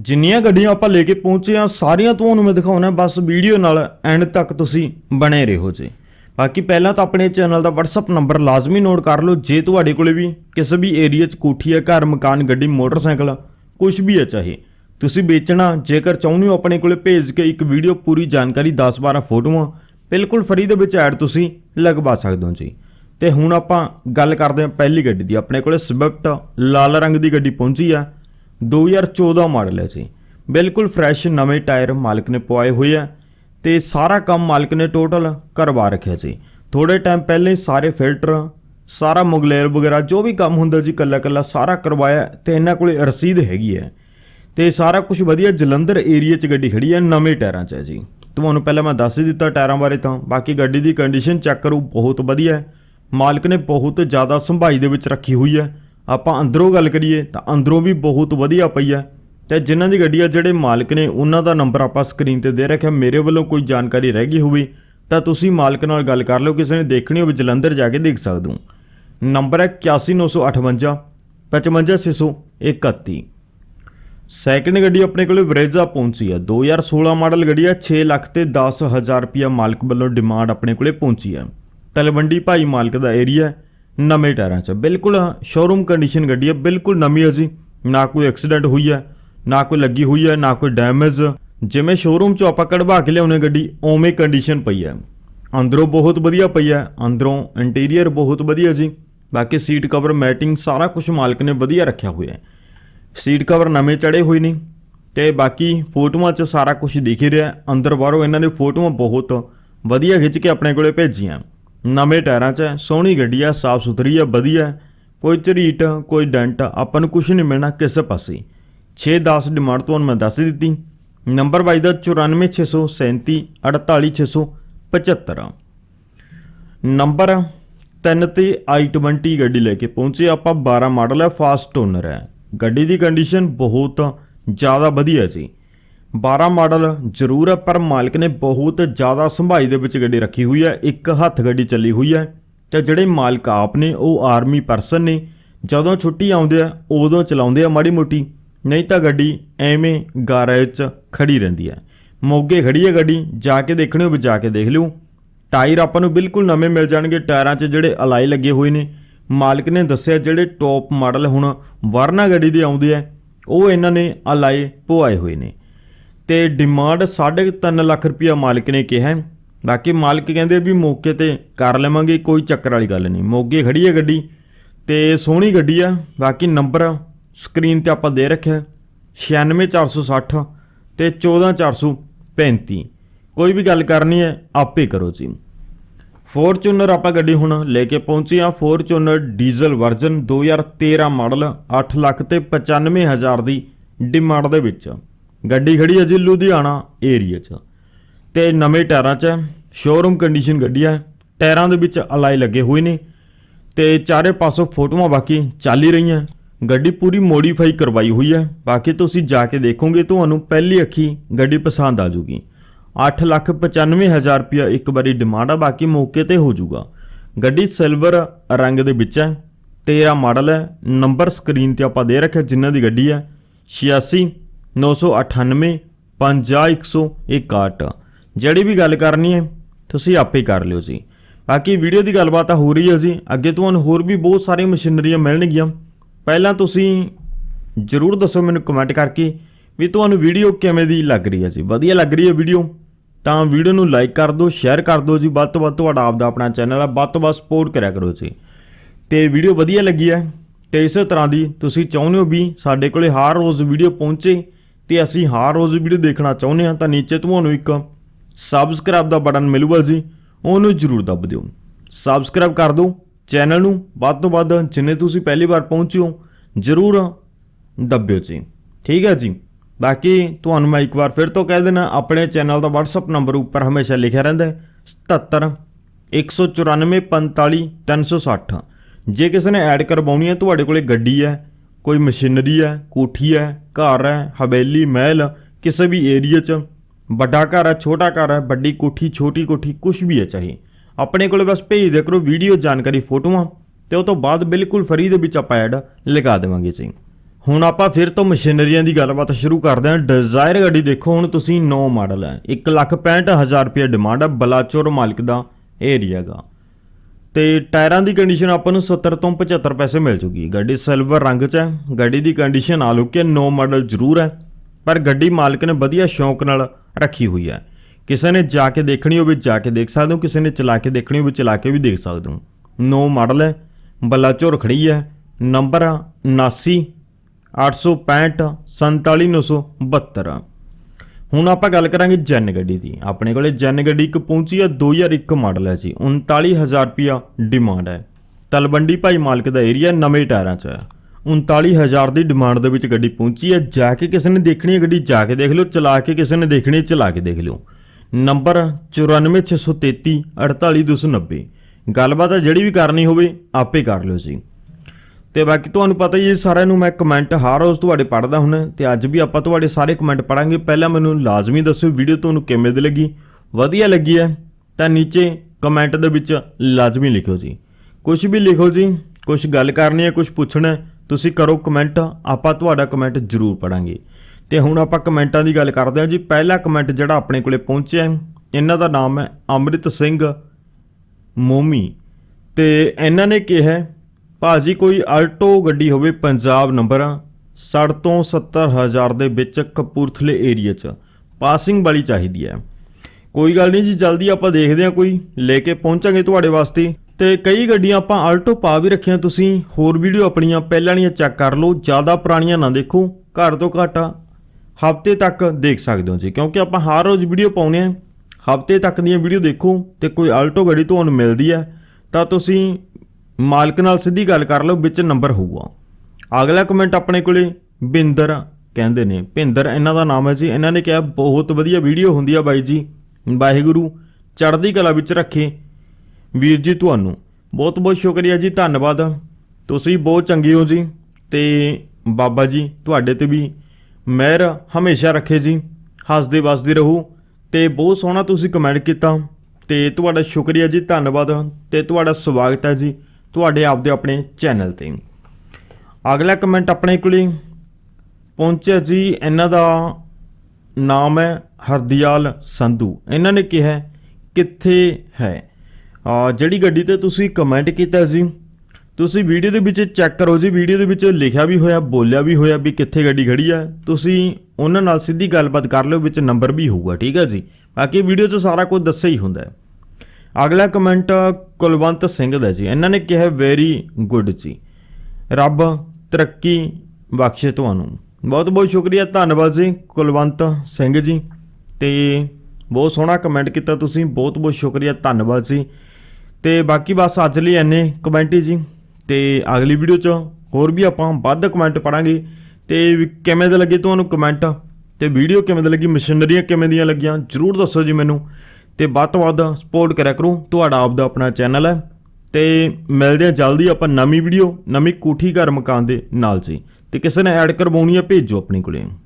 ਜਿੰਨੀਆਂ ਗੱਡੀਆਂ ਆਪਾਂ ਲੈ ਕੇ ਪਹੁੰਚੇ ਆ ਸਾਰੀਆਂ ਤੁਹਾਨੂੰ ਮੈਂ ਦਿਖਾਉਣਾ, ਬਸ ਵੀਡੀਓ ਨਾਲ ਐਂਡ ਤੱਕ ਤੁਸੀਂ ਬਣੇ ਰਹੋ ਜੀ। ਬਾਕੀ ਪਹਿਲਾਂ ਤਾਂ ਆਪਣੇ ਚੈਨਲ ਦਾ WhatsApp ਨੰਬਰ ਲਾਜ਼ਮੀ ਨੋਟ ਕਰ ਲਓ, ਜੇ ਤੁਹਾਡੇ ਕੋਲੇ ਵੀ ਕਿਸੇ ਵੀ ਏਰੀਆ 'ਚ ਕੋਠੀ ਹੈ, ਘਰ, ਮਕਾਨ, ਗੱਡੀ, ਮੋਟਰਸਾਈਕਲ ਕੁਝ ਵੀ ਹੈ ਚਾਹੇ, ਤੁਸੀਂ ਵੇਚਣਾ, ਜੇਕਰ ਚਾਹੁੰਦੇ ਹੋ ਆਪਣੇ ਕੋਲੇ ਭੇਜ ਕੇ ਇੱਕ ਵੀਡੀਓ ਪੂਰੀ ਜਾਣਕਾਰੀ 10-12 ਫੋਟੋਆਂ, ਬਿਲਕੁਲ ਫਰੀ ਦੇ ਵਿੱਚ ਐਡ ਤੁਸੀਂ ਲਗਵਾ ਸਕਦੇ ਹੋ ਜੀ। ਤੇ ਹੁਣ ਆਪਾਂ ਗੱਲ ਕਰਦੇ ਹਾਂ ਪਹਿਲੀ ਗੱਡੀ ਦੀ, ਆਪਣੇ ਕੋਲੇ ਸਵਿਫਟ ਲਾਲ ਰੰਗ ਦੀ ਗੱਡੀ ਪਹੁੰਚੀ ਆ। 2014 ਮਾਡਲ ਹੈ ਜੀ। ਬਿਲਕੁਲ ਫਰੈਸ਼ ਨਵੇਂ ਟਾਇਰ ਮਾਲਕ ਨੇ ਪਵਾਏ ਹੋਏ ਆ ਤੇ ਸਾਰਾ ਕੰਮ ਮਾਲਕ ਨੇ ਟੋਟਲ ਕਰਵਾ ਰੱਖਿਆ ਜੀ। ਥੋੜੇ ਟਾਈਮ ਪਹਿਲਾਂ ਹੀ ਸਾਰੇ ਫਿਲਟਰ ਸਾਰਾ ਮੁਗਲੇਰ ਵਗੈਰਾ ਜੋ ਵੀ ਕੰਮ ਹੁੰਦਾ ਜੀ ਕੱਲਾ ਕੱਲਾ ਸਾਰਾ ਕਰਵਾਇਆ ਤੇ ਇਹਨਾਂ ਕੋਲੇ ਰਸੀਦ ਹੈਗੀ ਹੈ। ਤੇ ਸਾਰਾ ਕੁਝ ਵਧੀਆ ਜਲੰਧਰ ਏਰੀਆ 'ਚ ਗੱਡੀ ਖੜੀ ਹੈ, ਨਵੇਂ ਟਾਇਰਾਂ 'ਚ ਹੈ ਜੀ। ਤੁਹਾਨੂੰ ਪਹਿਲਾਂ ਮੈਂ ਦੱਸ ਹੀ ਦਿੱਤਾ ਟਾਇਰਾਂ ਬਾਰੇ ਤਾਂ। ਬਾਕੀ ਗੱਡੀ ਦੀ ਕੰਡੀਸ਼ਨ ਚੈੱਕ ਕਰੋ, ਬਹੁਤ ਵਧੀਆ ਹੈ। ਮਾਲਕ ਨੇ ਬਹੁਤ ਜ਼ਿਆਦਾ ਸੰਭਾਈ ਦੇ ਵਿੱਚ ਰੱਖੀ ਹੋਈ ਹੈ। ਆਪਾਂ ਅੰਦਰੋਂ ਗੱਲ ਕਰੀਏ ਤਾਂ ਅੰਦਰੋਂ ਵੀ ਬਹੁਤ ਵਧੀਆ ਪਈ ਹੈ ਤੇ ਜਿਨ੍ਹਾਂ ਦੀ ਗੱਡੀ ਆ ਜਿਹੜੇ ਮਾਲਕ ਨੇ ਉਹਨਾਂ ਦਾ ਨੰਬਰ ਆਪਾਂ ਸਕਰੀਨ ਤੇ ਦੇ ਰੱਖਿਆ। ਮੇਰੇ ਵੱਲੋਂ ਕੋਈ ਜਾਣਕਾਰੀ ਰਹਿ ਗਈ ਹੋਵੇ ਤਾਂ ਤੁਸੀਂ ਮਾਲਕ ਨਾਲ ਗੱਲ ਕਰ ਲਿਓ ਕਿਸੇ ਨੇ ਦੇਖਣੀ ਹੋਵੇ ਜਲੰਧਰ ਜਾ ਕੇ ਦੇਖ ਸਕਦੇ ਹੋ। ਨੰਬਰ ਹੈ 81958 55631 ਸੈਕਿੰਡ ਗੱਡੀ ਆਪਣੇ ਕੋਲੇ ਵਰੇਜ਼ਾ ਪਹੁੰਚੀ ਹੈ 2016 ਮਾਡਲ ਗੱਡੀ ਹੈ 6 ਲੱਖ ਤੇ 10000 ਰੁਪਿਆ ਮਾਲਕ ਵੱਲੋਂ ਡਿਮਾਂਡ ਆਪਣੇ ਕੋਲੇ ਪਹੁੰਚੀ ਹੈ ਤਲਵੰਡੀ ਭਾਈ ਮਾਲਕ ਦਾ ਏਰੀਆ ਹੈ, ਨਵੇਂ ਟਾਇਰਾਂ 'ਚ। ਬਿਲਕੁਲ ਸ਼ੋਰੂਮ ਕੰਡੀਸ਼ਨ ਗੱਡੀ ਹੈ, ਬਿਲਕੁਲ ਨਵੀਂ ਹੈ ਜੀ। ਨਾ ਕੋਈ ਐਕਸੀਡੈਂਟ ਹੋਈ ਹੈ, ਨਾ ਕੋਈ ਲੱਗੀ ਹੋਈ ਹੈ, ਨਾ ਕੋਈ ਡੈਮੇਜ ਜਿਵੇਂ ਸ਼ੋਰੂਮ 'ਚੋਂ ਆਪਾਂ ਕਢਵਾ ਕੇ ਲਿਆਉਨੇ ਗੱਡੀ ਓਵੇਂ ਕੰਡੀਸ਼ਨ ਪਈ ਹੈ। ਅੰਦਰੋਂ ਬਹੁਤ ਵਧੀਆ ਪਈ ਹੈ, ਅੰਦਰੋਂ ਇੰਟੀਰੀਅਰ ਬਹੁਤ ਵਧੀਆ ਜੀ। ਬਾਕੀ ਸੀਟ ਕਵਰ ਮੈਟਿੰਗ ਸਾਰਾ ਕੁਝ ਮਾਲਕ ਨੇ ਵਧੀਆ ਰੱਖਿਆ ਹੋਇਆ ਹੈ। ਸੀਟ ਕਵਰ ਨਵੇਂ ਚੜੇ ਹੋਏ ਨੇ ਤੇ ਬਾਕੀ ਫੋਟੋਆਂ 'ਚ ਸਾਰਾ ਕੁਝ ਦਿਖ ਰਿਹਾ ਅੰਦਰ ਬਾਹਰੋਂ ਇਹਨਾਂ ਨੇ ਫੋਟੋਆਂ ਬਹੁਤ ਵਧੀਆ ਖਿੱਚ ਕੇ ਆਪਣੇ ਕੋਲੇ ਭੇਜੀਆਂ। ਨਵੇਂ ਟਾਇਰਾਂ 'ਚ ਹੈ, ਸੋਹਣੀ ਗੱਡੀ ਆ ਸਾਫ਼ ਸੁਥਰੀ ਆ ਵਧੀਆ। ਕੋਈ ਝਰੀਟ ਕੋਈ ਡੈਂਟ ਆਪਾਂ ਨੂੰ ਕੁਝ ਨਹੀਂ ਮਿਲਣਾ ਕਿਸੇ ਪਾਸੇ। 6-10 ਡਿਮਾਂਡ ਤੁਹਾਨੂੰ ਮੈਂ ਦੱਸ ਦਿੱਤੀ। ਨੰਬਰ ਬਾਈ ਦਾ 94637 48675 ਨੰਬਰ 3 ਤੇ i20 ਗੱਡੀ ਲੈ ਕੇ ਪਹੁੰਚੇ ਆਪਾਂ 12 ਮਾਡਲ ਹੈ ਫਾਸਟ ਓਨਰ ਹੈ ਗੱਡੀ ਦੀ ਕੰਡੀਸ਼ਨ ਬਹੁਤ ਜ਼ਿਆਦਾ ਵਧੀਆ ਸੀ। 12 ਮਾਡਲ ਜ਼ਰੂਰ ਹੈ, ਪਰ ਮਾਲਕ ਨੇ ਬਹੁਤ ਜ਼ਿਆਦਾ ਸੰਭਾਈ ਦੇ ਵਿੱਚ ਗੱਡੀ ਰੱਖੀ ਹੋਈ ਹੈ, ਇੱਕ ਹੱਥ ਗੱਡੀ ਚੱਲੀ ਹੋਈ ਹੈ ਤੇ ਜਿਹੜੇ ਮਾਲਕ ਆਪ ਨੇ, ਉਹ ਆਰਮੀ ਪਰਸਨ ਨੇ, ਜਦੋਂ ਛੁੱਟੀ ਆਉਂਦੇ ਆ, ਉਦੋਂ ਚਲਾਉਂਦੇ ਆ ਮਾੜੀ ਮੋਟੀ, ਨਹੀਂ ਤਾਂ ਗੱਡੀ ਐਵੇਂ ਗਾਰੇਜ 'ਚ ਖੜੀ ਰਹਿੰਦੀ ਹੈ। ਮੋਗੇ ਖੜੀ ਹੈ ਗੱਡੀ, ਜਾ ਕੇ ਦੇਖਣੇ ਹੋ ਜਾ ਕੇ ਦੇਖ ਲਿਓ। ਟਾਇਰ ਆਪਾਂ ਨੂੰ ਬਿਲਕੁਲ ਨਵੇਂ ਮਿਲ ਜਾਣਗੇ, ਟਾਇਰਾਂ 'ਚ ਜਿਹੜੇ ਅਲਾਈ ਲੱਗੇ ਹੋਏ ਨੇ। ਮਾਲਕ ਨੇ ਦੱਸਿਆ, ਜਿਹੜੇ ਟੌਪ ਮਾਡਲ ਹੁਣ ਵਰਨਾ ਗੱਡੀ ਦੇ ਆਉਂਦੇ ਆ, ਉਹ ਇਹਨਾਂ ਨੇ ਅਲਾਈ ਪਵਾਏ ਹੋਏ ਨੇ। ਤੇ ਡਿਮਾਂਡ 3.5 ਲੱਖ ਰੁਪਇਆ ਮਾਲਕ ਨੇ ਕਿਹਾ ਬਾਕੀ ਮਾਲਕ ਕਹਿੰਦੇ ਵੀ ਮੌਕੇ ਤੇ ਕਰ ਲਵਾਂਗੇ, ਕੋਈ ਚੱਕਰ ਵਾਲੀ ਗੱਲ ਨਹੀਂ। ਮੋਗੇ ਖੜੀ ਹੈ ਗੱਡੀ ਤੇ ਸੋਹਣੀ ਗੱਡੀ ਆ। ਬਾਕੀ ਨੰਬਰ ਸਕਰੀਨ ਤੇ ਆਪਾਂ ਦੇ ਰੱਖਿਆ ਹੈ। 96460 ਤੇ 14435 ਕੋਈ ਵੀ ਗੱਲ ਕਰਨੀ ਹੈ, ਆਪੇ ਕਰੋ ਜੀ। ਫੋਰਚੂਨਰ ਆਪਾਂ ਗੱਡੀ ਹੁਣ ਲੈ ਕੇ ਪਹੁੰਚੇ ਆ Fortuner diesel version 2013 model 8 lakh ਤੇ 95000 ਦੀ ਡਿਮਾਂਡ ਦੇ ਵਿੱਚ। ਗੱਡੀ ਖੜੀ ਹੈ ਜੀ ਲੁਧਿਆਣਾ ਏਰੀਆ 'ਚ। ਤੇ ਨਵੇਂ ਟਾਇਰਾਂ 'ਚ ਸ਼ੋਰੂਮ ਕੰਡੀਸ਼ਨ ਗੱਡੀ ਹੈ ਟਾਇਰਾਂ ਦੇ ਵਿੱਚ ਅਲਾਈ ਲੱਗੇ ਹੋਏ ਨੇ। ਤੇ ਚਾਰੇ ਪਾਸੋਂ ਫੋਟੋਆਂ ਬਾਕੀ ਚੱਲ ਹੀ ਰਹੀਆਂ। ਗੱਡੀ ਪੂਰੀ ਮੋਡੀਫਾਈ ਕਰਵਾਈ ਹੋਈ ਹੈ ਬਾਕੀ ਤੁਸੀਂ ਜਾ ਕੇ ਦੇਖੋਗੇ, ਤੁਹਾਨੂੰ ਪਹਿਲੀ ਅੱਖੀ ਗੱਡੀ ਪਸੰਦ ਆ ਜੂਗੀ। 8 ਲੱਖ 95000 ਰੁਪਇਆ ਇੱਕ ਵਾਰੀ ਡਿਮਾਂਡ ਆ, ਬਾਕੀ ਮੌਕੇ ਤੇ ਹੋ ਜਾਊਗਾ ਗੱਡੀ ਸਿਲਵਰ ਰੰਗ ਦੇ ਵਿੱਚ ਹੈ 13 ਮਾਡਲ ਹੈ ਨੰਬਰ ਸਕਰੀਨ ਤੇ ਆਪਾਂ ਦੇ ਰੱਖਿਆ ਜਿਨ੍ਹਾਂ ਦੀ ਗੱਡੀ ਹੈ 86 998 50161 ਜਿਹੜੀ ਵੀ ਗੱਲ ਕਰਨੀ ਹੈ, ਤੁਸੀਂ ਆਪੇ ਕਰ ਲਿਓ ਜੀ। ਬਾਕੀ ਵੀਡੀਓ ਦੀ ਗੱਲਬਾਤ ਤਾਂ ਹੋ ਰਹੀ ਹੈ ਜੀ। ਅੱਗੇ ਤੁਹਾਨੂੰ ਹੋਰ ਵੀ ਬਹੁਤ ਸਾਰੀਆਂ ਮਸ਼ੀਨਰੀਆਂ ਮਿਲਣਗੀਆਂ। ਪਹਿਲਾਂ ਤੁਸੀਂ ਜਰੂਰ ਦੱਸੋ ਮੈਨੂੰ ਕਮੈਂਟ ਕਰਕੇ ਵੀ ਤੁਹਾਨੂੰ ਵੀਡੀਓ ਕਿਵੇਂ ਦੀ ਲੱਗ ਰਹੀ ਹੈ ਜੀ। ਵਧੀਆ ਲੱਗ ਰਹੀ ਹੈ ਵੀਡੀਓ, ਤਾਂ ਵੀਡੀਓ ਨੂੰ ਲਾਈਕ ਕਰ ਦਿਓ ਸ਼ੇਅਰ ਕਰ ਦਿਓ ਜੀ। ਵੱਧ ਤੋਂ ਵੱਧ ਤੁਹਾਡਾ ਆਪਦਾ ਆਪਣਾ ਚੈਨਲ ਆ, ਵੱਧ ਤੋਂ ਵੱਧ ਸਪੋਰਟ ਕਰਿਆ ਕਰੋ ਜੀ। ਤੇ ਵੀਡੀਓ ਵਧੀਆ ਲੱਗੀ ਹੈ, ਤੇ ਇਸੇ ਤਰ੍ਹਾਂ ਦੀ ਤੁਸੀਂ ਚਾਹੁੰਦੇ ਹੋ ਵੀ ਸਾਡੇ ਕੋਲੇ ਹਰ ਰੋਜ਼ ਵੀਡੀਓ ਪਹੁੰਚੇ ਤੇ ਅਸੀਂ ਹਰ ਰੋਜ਼ ਵੀਡੀਓ ਦੇਖਣਾ ਚਾਹੁੰਦੇ ਹਾਂ ਤਾਂ ਨੀਚੇ ਤੁਹਾਨੂੰ ਇੱਕ ਸਬਸਕ੍ਰਾਈਬ ਦਾ ਬਟਨ ਮਿਲੂਗਾ ਜੀ, ਉਹਨੂੰ ਜਰੂਰ ਦੱਬ ਦਿਓ। ਸਬਸਕ੍ਰਾਈਬ ਕਰ ਦਿਓ ਚੈਨਲ ਨੂੰ, ਵੱਧ ਤੋਂ ਵੱਧ ਜਿੰਨੇ ਤੁਸੀਂ ਪਹਿਲੀ ਵਾਰ ਪਹੁੰਚੇ ਹੋ, ਜਰੂਰ ਦੱਬਿਓ ਜੀ। ਠੀਕ ਹੈ ਜੀ? ਬਾਕੀ ਤੁਹਾਨੂੰ ਮੈਂ ਇੱਕ ਵਾਰ ਫਿਰ ਤੋਂ ਕਹਿ ਦੇਣਾ ਆਪਣੇ ਚੈਨਲ ਦਾ WhatsApp ਨੰਬਰ ਉੱਪਰ ਹਮੇਸ਼ਾ ਲਿਖਿਆ ਰਹਿੰਦਾ ਹੈ 77 194 45 360 ਜੇ ਕਿਸੇ ਨੇ ਐਡ ਕਰਵਾਉਣੀ ਹੈ, ਤੁਹਾਡੇ ਕੋਲੇ ਗੱਡੀ ਹੈ ਕੋਈ ਮਸ਼ੀਨਰੀ ਹੈ, ਕੋਠੀ ਹੈ, ਘਰ ਹੈ, ਹਵੇਲੀ, ਮਹਿਲ, ਕਿਸੇ ਵੀ ਏਰੀਆ 'ਚ। ਵੱਡਾ ਘਰ ਹੈ, ਛੋਟਾ ਘਰ ਹੈ, ਵੱਡੀ ਕੋਠੀ, ਛੋਟੀ ਕੋਠੀ ਕੁਝ ਵੀ ਹੈ ਚਾਹੇ। ਆਪਣੇ ਕੋਲ ਬਸ ਭੇਜ ਦਿਆ ਕਰੋ ਵੀਡੀਓ ਜਾਣਕਾਰੀ, ਫੋਟੋਆਂ, ਤੇ ਉਹ ਤੋਂ ਬਾਅਦ ਬਿਲਕੁਲ ਫਰੀ ਦੇ ਵਿੱਚ ਆਪਾਂ ਐਡ ਲਗਾ ਦੇਵਾਂਗੇ ਜੀ ਹੁਣ ਆਪਾਂ ਫਿਰ ਤੋਂ ਮਸ਼ੀਨਰੀਆਂ ਦੀ ਗੱਲਬਾਤ ਸ਼ੁਰੂ ਕਰਦੇ ਹਾਂ। ਡਿਜ਼ਾਇਰ ਗੱਡੀ ਦੇਖੋ, ਹੁਣ ਤੁਸੀਂ 9 ਮਾਡਲ ਹੈ। 165000 ਰੁਪਏ ਡਿਮਾਂਡ ਹੈ ਬਲਾਚੌਰ ਮਾਲਕ ਦਾ ਏਰੀਆ ਏਰੀਆਗਾ ਤੇ ਟਾਇਰਾਂ ਦੀ ਕੰਡੀਸ਼ਨ ਆਪਾਂ ਨੂੰ 70 ਤੋਂ 75 ਪੈਸੇ ਮਿਲ ਜੂਗੀ। ਗੱਡੀ ਸਿਲਵਰ ਰੰਗ 'ਚ ਹੈ। ਗੱਡੀ ਦੀ ਕੰਡੀਸ਼ਨ ਆ ਲੁਕੀ ਹੈ 9 ਮਾਡਲ ਜ਼ਰੂਰ ਹੈ। ਪਰ ਗੱਡੀ ਮਾਲਕ ਨੇ ਵਧੀਆ ਸ਼ੌਂਕ ਨਾਲ ਰੱਖੀ ਹੋਈ ਹੈ। ਕਿਸੇ ਨੇ ਜਾ ਕੇ ਦੇਖਣੀ ਹੋਵੇ, ਜਾ ਕੇ ਦੇਖ ਸਕਦੇ ਹੋ। ਕਿਸੇ ਨੇ ਚਲਾ ਕੇ ਦੇਖਣੀ ਹੋਵੇ, ਚਲਾ ਕੇ ਵੀ ਦੇਖ ਸਕਦੇ ਹੋ। 9 ਮਾਡਲ ਹੈ। ਬਲਾਚੌਰ ਖੜੀ ਹੈ। ਨੰਬਰ 79 865 47972 ਹੁਣ ਆਪਾਂ ਗੱਲ ਕਰਾਂਗੇ ਜੈਨ ਗੱਡੀ ਦੀ। ਆਪਣੇ ਕੋਲੇ ਜੈਨ ਗੱਡੀ ਇੱਕ ਪਹੁੰਚੀ ਹੈ 2001 ਮਾਡਲ ਹੈ ਜੀ। 39000 ਰੁਪਿਆ ਡਿਮਾਂਡ ਹੈ ਤਲਵੰਡੀ ਭਾਈ ਮਾਲਕ ਦਾ ਏਰੀਆ ਨਵੇਂ ਟਾਇਰਾਂ 'ਚ ਹੈ 39000 ਦੀ ਡਿਮਾਂਡ ਦੇ ਵਿੱਚ ਗੱਡੀ ਪਹੁੰਚੀ ਹੈ ਜਾ ਕੇ ਕਿਸੇ ਨੇ ਦੇਖਣੀ ਹੈ ਗੱਡੀ, ਜਾ ਕੇ ਦੇਖ ਲਿਓ, ਚਲਾ ਕੇ ਕਿਸੇ ਨੇ ਦੇਖਣੀ ਚਲਾ ਕੇ ਦੇਖ ਲਿਓ। ਨੰਬਰ 94633 48290 ਗੱਲਬਾਤ ਜਿਹੜੀ ਵੀ ਕਰਨੀ ਹੋਵੇ, ਆਪੇ ਕਰ ਲਿਓ ਜੀ। ਤੇ ਬਾਕੀ ਤੁਹਾਨੂੰ ਪਤਾ ਹੀ ਹੈ ਸਾਰਿਆਂ ਨੂੰ ਮੈਂ ਕਮੈਂਟ ਹਰ ਰੋਜ਼ ਤੁਹਾਡੇ ਪੜ੍ਹਦਾ ਹੁਣ ਤੇ ਅੱਜ ਵੀ ਆਪਾਂ ਤੁਹਾਡੇ ਸਾਰੇ ਕਮੈਂਟ ਪੜਾਂਗੇ ਪਹਿਲਾਂ ਮੈਨੂੰ ਲਾਜ਼ਮੀ ਦੱਸਿਓ ਵੀਡੀਓ ਤੁਹਾਨੂੰ ਕਿਵੇਂ ਦੀ ਲੱਗੀ? ਵਧੀਆ ਲੱਗੀ ਹੈ, ਤਾਂ ਨੀਚੇ ਕਮੈਂਟ ਦੇ ਵਿੱਚ ਲਾਜ਼ਮੀ ਲਿਖਿਓ ਜੀ। ਕੁਝ ਵੀ ਲਿਖੋ ਜੀ ਕੁਝ ਗੱਲ ਕਰਨੀ ਹੈ ਕੁਝ ਪੁੱਛਣਾ ਤੁਸੀਂ ਕਰੋ ਕਮੈਂਟ ਆਪਾਂ ਤੁਹਾਡਾ ਕਮੈਂਟ ਜ਼ਰੂਰ ਪੜਾਂਗੇ ਤੇ ਹੁਣ ਆਪਾਂ ਕਮੈਂਟਾਂ ਦੀ ਗੱਲ ਕਰਦੇ ਹਾਂ ਜੀ, ਪਹਿਲਾ ਕਮੈਂਟ ਜਿਹੜਾ ਆਪਣੇ ਕੋਲੇ ਪਹੁੰਚਿਆ ਇਹਨਾਂ ਦਾ ਨਾਮ ਹੈ ਅੰਮ੍ਰਿਤ ਸਿੰਘ ਮੋਮੀ। ਤੇ ਇਹਨਾਂ ਨੇ ਕਿਹਾ ਭਾਜੀ ਕੋਈ ਆਲਟੋ ਗੱਡੀ ਹੋਵੇ ਪੰਜਾਬ ਨੰਬਰ 60 ਤੋਂ 70 ਹਜ਼ਾਰ ਦੇ ਵਿੱਚ ਕਪੂਰਥਲੇ ਏਰੀਆ 'ਚ। ਪਾਸਿੰਗ ਵਾਲੀ ਚਾਹੀਦੀ ਹੈ। ਕੋਈ ਗੱਲ ਨਹੀਂ ਜੀ, ਜਲਦੀ ਆਪਾਂ ਦੇਖਦੇ ਹਾਂ ਕੋਈ ਲੈ ਕੇ ਪਹੁੰਚਾਂਗੇ ਤੁਹਾਡੇ ਵਾਸਤੇ। ਤੇ ਕਈ ਗੱਡੀਆਂ ਆਪਾਂ ਆਲਟੋ ਪਾ ਵੀ ਰੱਖੀਆਂ ਤੁਸੀਂ, ਹੋਰ ਵੀਡੀਓ ਆਪਣੀਆਂ ਪਹਿਲਾਂ ਵਾਲੀਆਂ ਚੈੱਕ ਕਰ ਲਓ, ਜ਼ਿਆਦਾ ਪੁਰਾਣੀਆਂ ਨਾ ਦੇਖੋ, ਘੱਟ ਤੋਂ ਘੱਟ ਹਫ਼ਤੇ ਤੱਕ ਦੇਖ ਸਕਦੇ ਹੋ ਜੀ, ਕਿਉਂਕਿ ਆਪਾਂ ਹਰ ਰੋਜ਼ ਵੀਡੀਓ ਪਾਉਨੇ ਆ ਹਫ਼ਤੇ ਤੱਕ ਦੀਆਂ ਵੀਡੀਓ ਦੇਖੋ ਤੇ ਕੋਈ ਆਲਟੋ ਗੱਡੀ ਤੁਹਾਨੂੰ ਮਿਲਦੀ ਹੈ, ਤਾਂ ਤੁਸੀਂ ਮਾਲਕ ਨਾਲ ਸਿੱਧੀ ਗੱਲ ਕਰ ਲਓ, ਵਿੱਚ ਨੰਬਰ ਹੋਊਗਾ। ਅਗਲਾ ਕਮੈਂਟ ਆਪਣੇ ਕੋਲੇ, ਬਿੰਦਰ ਕਹਿੰਦੇ ਨੇ, ਭਿੰਦਰ, ਇਹਨਾਂ ਦਾ ਨਾਮ ਹੈ ਜੀ, ਇਹਨਾਂ ਨੇ ਕਿਹਾ ਬਹੁਤ ਵਧੀਆ ਵੀਡੀਓ ਹੁੰਦੀ ਆ ਬਾਈ ਜੀ। ਵਾਹਿਗੁਰੂ, ਚੜ੍ਹਦੀ ਕਲਾ ਵਿੱਚ ਰੱਖੇ। ਵੀਰ ਜੀ, ਤੁਹਾਨੂੰ ਬਹੁਤ ਬਹੁਤ ਸ਼ੁਕਰੀਆ ਜੀ, ਧੰਨਵਾਦ। ਤੁਸੀਂ ਬਹੁਤ ਚੰਗੇ ਹੋ ਜੀ ਤੇ ਬਾਬਾ ਜੀ, ਤੁਹਾਡੇ ਤੇ ਵੀ ਮਿਹਰ ਹਮੇਸ਼ਾ ਰੱਖੇ ਜੀ। ਹੱਸਦੇ ਵਸਦੇ ਰਹੋ ਤੇ ਬਹੁਤ ਸੋਹਣਾ ਤੁਸੀਂ ਕਮੈਂਟ ਕੀਤਾ ਤੇ ਤੁਹਾਡਾ ਸ਼ੁਕਰੀਆ ਜੀ, ਧੰਨਵਾਦ ਤੇ ਤੁਹਾਡਾ ਸਵਾਗਤ ਹੈ ਜੀ। ਤੁਹਾਡੇ ਆਪਦੇ ਆਪਣੇ ਚੈਨਲ ਤੇ। ਅਗਲਾ ਕਮੈਂਟ ਆਪਣੇ ਕੋਲੇ ਪਹੁੰਚਿਆ ਜੀ, ਇਹਨਾਂ ਦਾ ਨਾਮ ਹੈ ਹਰਦਿਆਲ ਸੰਧੂ। ਇਹਨਾਂ ਨੇ ਕਿਹਾ, ਕਿੱਥੇ ਹੈ? ਜਿਹੜੀ ਗੱਡੀ ਤੇ ਤੁਸੀਂ ਕਮੈਂਟ ਕੀਤਾ ਜੀ, ਤੁਸੀਂ ਵੀਡੀਓ ਦੇ ਵਿੱਚ ਚੈੱਕ ਕਰੋ ਜੀ। ਵੀਡੀਓ ਦੇ ਵਿੱਚ ਲਿਖਿਆ ਵੀ ਹੋਇਆ, ਬੋਲਿਆ ਵੀ ਹੋਇਆ ਵੀ ਕਿੱਥੇ ਗੱਡੀ ਖੜੀ ਆ। ਤੁਸੀਂ ਉਹਨਾਂ ਨਾਲ ਸਿੱਧੀ ਗੱਲਬਾਤ ਕਰ ਲਿਓ, ਵਿੱਚ ਨੰਬਰ ਵੀ ਹੋਊਗਾ, ਠੀਕ ਹੈ ਜੀ। ਬਾਕੀ ਵੀਡੀਓ 'ਚ ਸਾਰਾ ਕੁਝ ਦੱਸਿਆ ਹੀ ਹੁੰਦਾ ਹੈ। ਅਗਲਾ ਕਮੈਂਟ ਕੁਲਵੰਤ ਸਿੰਘ ਦਾ ਜੀ। ਇਹਨਾਂ ਨੇ ਕਿਹਾ ਵੈਰੀ ਗੁੱਡ ਜੀ। ਰੱਬ ਤਰੱਕੀ ਬਖਸ਼ੇ ਤੁਹਾਨੂੰ। ਬਹੁਤ ਬਹੁਤ ਸ਼ੁਕਰੀਆ, ਧੰਨਵਾਦ ਜੀ, ਕੁਲਵੰਤ ਸਿੰਘ ਜੀ। ਤੇ ਬਹੁਤ ਸੋਹਣਾ ਕਮੈਂਟ ਕੀਤਾ ਤੁਸੀਂ, ਬਹੁਤ ਬਹੁਤ ਸ਼ੁਕਰੀਆ, ਧੰਨਵਾਦ ਜੀ। ਤੇ ਬਾਕੀ ਬਸ ਅੱਜ ਲਈ ਐਨੇ ਕਮੈਂਟ ਹੀ ਜੀ। ਤੇ ਅਗਲੀ ਵੀਡੀਓ 'ਚ ਹੋਰ ਵੀ ਆਪਾਂ ਵੱਧ ਕਮੈਂਟ ਪੜਾਂਗੇ। ਤੇ ਵੀ ਕਿਵੇਂ ਦੇ ਲੱਗੇ ਤੁਹਾਨੂੰ ਕਮੈਂਟ ਤੇ ਵੀਡੀਓ ਕਿਵੇਂ ਦੀ ਲੱਗੀ? ਮਸ਼ੀਨਰੀਆਂ ਕਿਵੇਂ ਦੀਆਂ ਲੱਗੀਆਂ? ਜਰੂਰ ਦੱਸੋ ਜੀ ਮੈਨੂੰ। ਤੇ ਵੱਧ ਤੋਂ ਵੱਧ ਸਪੋਰਟ ਕਰਿਆ ਕਰੋ। ਤੁਹਾਡਾ ਆਪਦਾ ਆਪਣਾ ਚੈਨਲ ਹੈ ਤੇ ਮਿਲਦੇ ਆ ਜਲਦੀ ਆਪਾਂ ਨਵੀਂ ਵੀਡੀਓ ਨਵੀਂ ਕੋਠੀ ਘਰ ਮਕਾਨ ਦੇ ਨਾਲ ਜੀ। ਤੇ ਕਿਸੇ ਨੇ ਐਡ ਕਰਵਾਉਣੀ ਹੈ, ਭੇਜੋ ਆਪਣੇ ਕੋਲੇ।